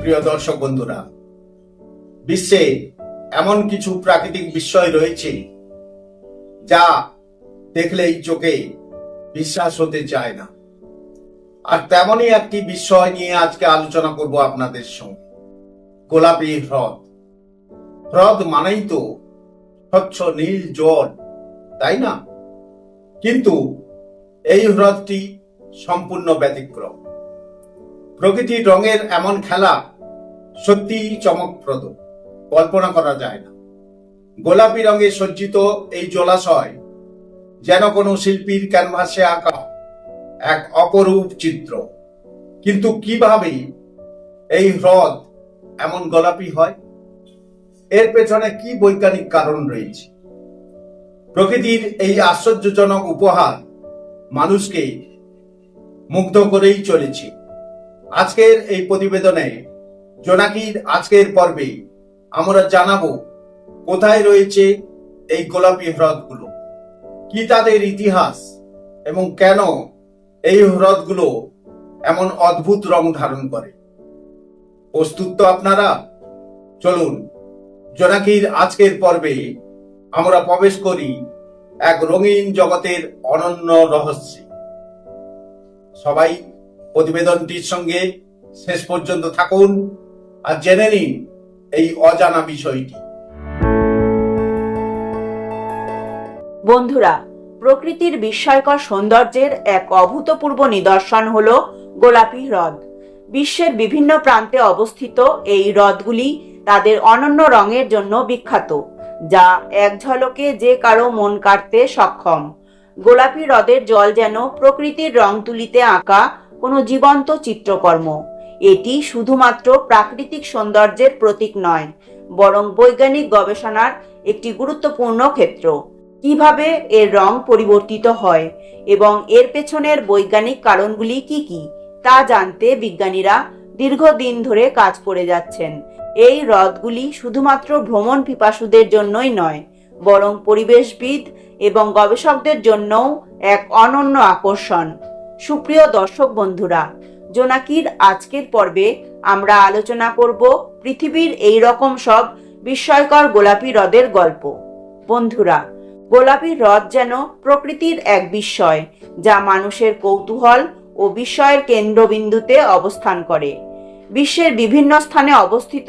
প্রিয় দর্শক বন্ধুরা, বিশ্বে এমন কিছু প্রাকৃতিক বিস্ময় রয়েছে যা দেখলেই চোখে বিশ্বাস হতে চায় না। আর তেমনই একটি বিষয় নিয়ে আজকে আলোচনা করব আপনাদের সঙ্গে। গোলাপি হ্রদ। হ্রদ মানেই তো স্বচ্ছ নীল জল, তাই না? কিন্তু এই হ্রদটি সম্পূর্ণ ব্যতিক্রম। প্রকৃতির রঙের এমন খেলা সত্যি চমকপ্রদ, কল্পনা করা যায় না। গোলাপি রঙে সজ্জিত এই জলাশয় যেন কোনো শিল্পীর ক্যানভাসে আঁকা এক অপরূপ চিত্র। কিন্তু কীভাবে এই হ্রদ এমন গোলাপি হয়? এর পেছনে কি বৈজ্ঞানিক কারণ রয়েছে? প্রকৃতির এই আশ্চর্যজনক উপহার মানুষকে মুগ্ধ করেই চলেছে। আজকের এই প্রতিবেদনে জোনাকির আজকের পর্বে আমরা জানাব কোথায় রয়েছে এই গোলাপি হ্রদগুলো? কি তাদের ইতিহাস এবং কেন এই হ্রদগুলো এমন অদ্ভুত রং ধারণ করে? প্রস্তুত তো আপনারা? চলুন জোনাকির আজকের পর্বে আমরা প্রবেশ করি এক রঙিন জগতের অনন্য রহস্যে। সবাই প্রতিবেদনটির সঙ্গে শেষ পর্যন্ত থাকুন আর জেনে নিন এই অজানা বিষয়টি। বন্ধুরা, প্রকৃতির বিস্ময়কর সৌন্দর্যের এক অভূতপূর্ব নিদর্শন হল গোলাপি হ্রদ। বিশ্বের বিভিন্ন প্রান্তে অবস্থিত এই হ্রদগুলি তাদের অনন্য রঙের জন্য বিখ্যাত, যা এক ঝলকে যে কারও মন কাটতে সক্ষম। গোলাপি হ্রদের জল যেন প্রকৃতির রং তুলিতে আঁকা কোনো জীবন্ত চিত্রকর্ম। এটি শুধুমাত্র প্রাকৃতিক সৌন্দর্যের প্রতীক নয়, বরং বৈজ্ঞানিক গবেষণার একটি গুরুত্বপূর্ণ ক্ষেত্র। কীভাবে এর রং পরিবর্তিত হয় এবং এর পেছনের বৈজ্ঞানিক কারণগুলি কি কি, তা জানতে বিজ্ঞানীরা দীর্ঘদিন ধরে কাজ করে যাচ্ছেন। এই হ্রদগুলি শুধুমাত্র ভ্রমণ পিপাসুদের জন্যই নয়, বরং পরিবেশবিদ এবং গবেষকদের জন্যও এক অনন্য আকর্ষণ। সুপ্রিয় দর্শক বন্ধুরা, জোনাকির আজকের পর্বে আমরা আলোচনা করব পৃথিবীর এই রকম সব বিস্ময়কর গোলাপি হ্রদের গল্প। বন্ধুরা, গোলাপি হ্রদ যেন প্রকৃতির এক বিস্ময়, যা মানুষের কৌতূহল ও বিস্ময়ের কেন্দ্রবিন্দুতে অবস্থান করে। বিশ্বের বিভিন্ন স্থানে অবস্থিত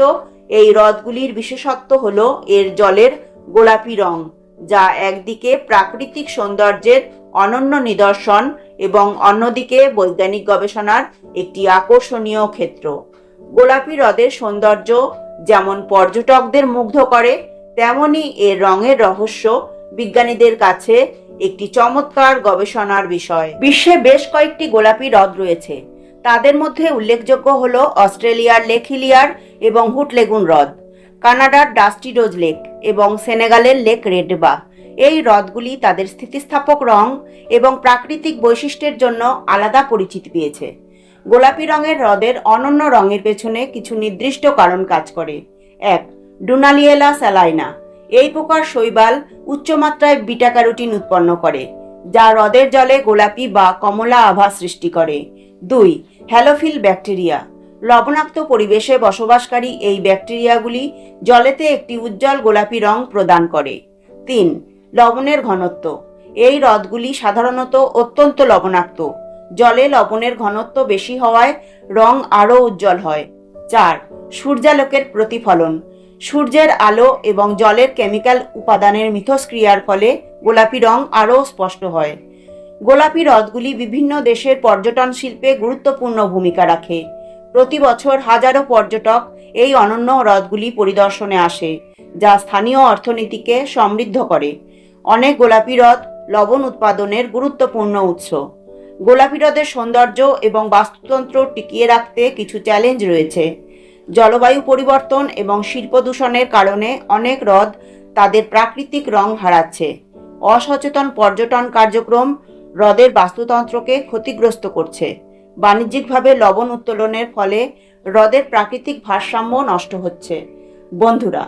এই হ্রদগুলির বিশেষত্ব হল এর জলের গোলাপি রং, যা একদিকে প্রাকৃতিক সৌন্দর্যের অনন্য নিদর্শন এবং অন্যদিকে বৈজ্ঞানিক গবেষণার একটি আকর্ষণীয় ক্ষেত্র। গোলাপি হ্রদের সৌন্দর্য যেমন পর্যটকদের মুগ্ধ করে, তেমনি এর রঙের রহস্য বিজ্ঞানীদের কাছে একটি চমৎকার গবেষণার বিষয়। বিশ্বে বেশ কয়েকটি গোলাপি হ্রদ রয়েছে তাদের মধ্যে উল্লেখযোগ্য হল অস্ট্রেলিয়ার লেক হিলিয়ার এবং হুটলেগুন হ্রদ, কানাডার ডাস্টিডোজ লেক এবং সেনেগালের লেক রেডবা এই হ্রদগুলি তাদের স্থিতিস্থাপক রং এবং প্রাকৃতিক বৈশিষ্ট্যের জন্য আলাদা পরিচিতি পেয়েছে। গোলাপি রঙের হ্রদের অনন্য রঙের পেছনে কিছু নির্দিষ্ট কারণ কাজ করে। এক, ডুনালিয়েলা স্যালাইনা। এই প্রকার শৈবাল উচ্চমাত্রায় বিটা ক্যারোটিন উৎপন্ন করে, যা হ্রদের জলে গোলাপি বা কমলা আভা সৃষ্টি করে। দুই হ্যালোফিল ব্যাকটেরিয়া লবণাক্ত পরিবেশে বসবাসকারী এই ব্যাকটেরিয়াগুলি জলেতে একটি উজ্জ্বল গোলাপি রং প্রদান করে। তিন, লবণের ঘনত্ব। এই হ্রদগুলি সাধারণত অত্যন্ত লবণাক্ত। জলে লবণের ঘনত্ব বেশি হওয়ায় রং আরও উজ্জ্বল হয়। চার, সূর্যালোকের প্রতিফলন। সূর্যের আলো এবং জলের কেমিক্যাল উপাদানের মিথস্ক্রিয়ার ফলে গোলাপি রং আরও স্পষ্ট হয়। গোলাপি হ্রদগুলি বিভিন্ন দেশের পর্যটন শিল্পে গুরুত্বপূর্ণ ভূমিকা রাখে। প্রতি বছর হাজারো পর্যটক এই অনন্য হ্রদগুলি পরিদর্শনে আসে, যা স্থানীয় অর্থনীতিকে সমৃদ্ধ করে। অনেক গোলাপি হ্রদ লবণ উৎপাদনের গুরুত্বপূর্ণ উৎস। গোলাপি হ্রদের সৌন্দর্য এবং বাস্তুতন্ত্র টিকিয়ে রাখতে কিছু চ্যালেঞ্জ রয়েছে। জলবায়ু পরিবর্তন এবং শিল্প দূষণের কারণে অনেক হ্রদ তাদের প্রাকৃতিক রং হারাচ্ছে। অসচেতন পর্যটন কার্যক্রম হ্রদের বাস্তুতন্ত্রকে ক্ষতিগ্রস্ত করছে। বাণিজ্যিকভাবে লবণ উত্তোলনের ফলে হ্রদের প্রাকৃতিক ভারসাম্য নষ্ট হচ্ছে। বন্ধুরা,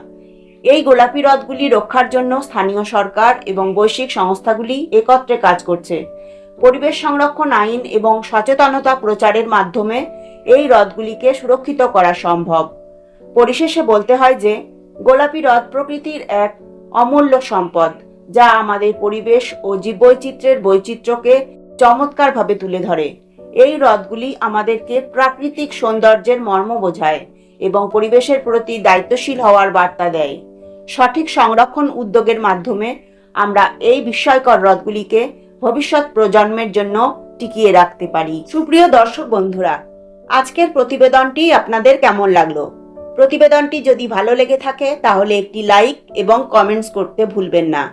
এই গোলাপি হ্রদগুলি রক্ষার জন্য স্থানীয় সরকার এবং বৈশ্বিক সংস্থাগুলি একত্রে কাজ করছে। পরিবেশ সংরক্ষণ আইন এবং সচেতনতা প্রচারের মাধ্যমে এই হ্রদগুলিকে সুরক্ষিত করা সম্ভব। পরিশেষে বলতে হয় যে, গোলাপি হ্রদ প্রকৃতির এক অমূল্য সম্পদ। যা আমাদের পরিবেশ ও জীববৈচিত্র্যের বৈচিত্র্যকে চমৎকারভাবে তুলে ধরে। এই হ্রদগুলি আমাদেরকে প্রাকৃতিক সৌন্দর্যের মর্ম বোঝায় এবং পরিবেশের প্রতি দায়িত্বশীল হওয়ার বার্তা দেয়। সঠিক সংরক্ষণ উদ্যোগের মাধ্যমে আমরা এই বিস্ময়কর হ্রদগুলিকে ভবিষ্যৎ প্রজন্মের জন্য টিকিয়ে রাখতে পারি। সুপ্রিয় দর্শক বন্ধুরা, আজকের প্রতিবেদনটি আপনাদের কেমন লাগল? প্রতিবেদনটি যদি ভালো লেগে থাকে, তাহলে একটি লাইক এবং কমেন্টস করতে ভুলবেন না।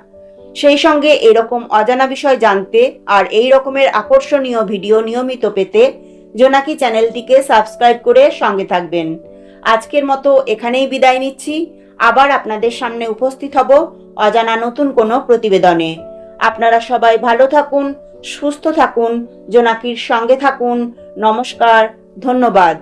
সেই সঙ্গে এরকম অজানা বিষয় জানতে আর এই রকমের আকর্ষণীয় ভিডিও নিয়মিত পেতে জোনাকি চ্যানেলটিকে সাবস্ক্রাইব করে সঙ্গে থাকবেন। আজকের মতো এখানেই বিদায় নিচ্ছি। আবার আপনাদের সামনে উপস্থিত হব অজানা নতুন কোনো প্রতিবেদনে। আপনারা সবাই ভালো থাকুন, সুস্থ থাকুন, জোনাকির সঙ্গে থাকুন। নমস্কার, ধন্যবাদ।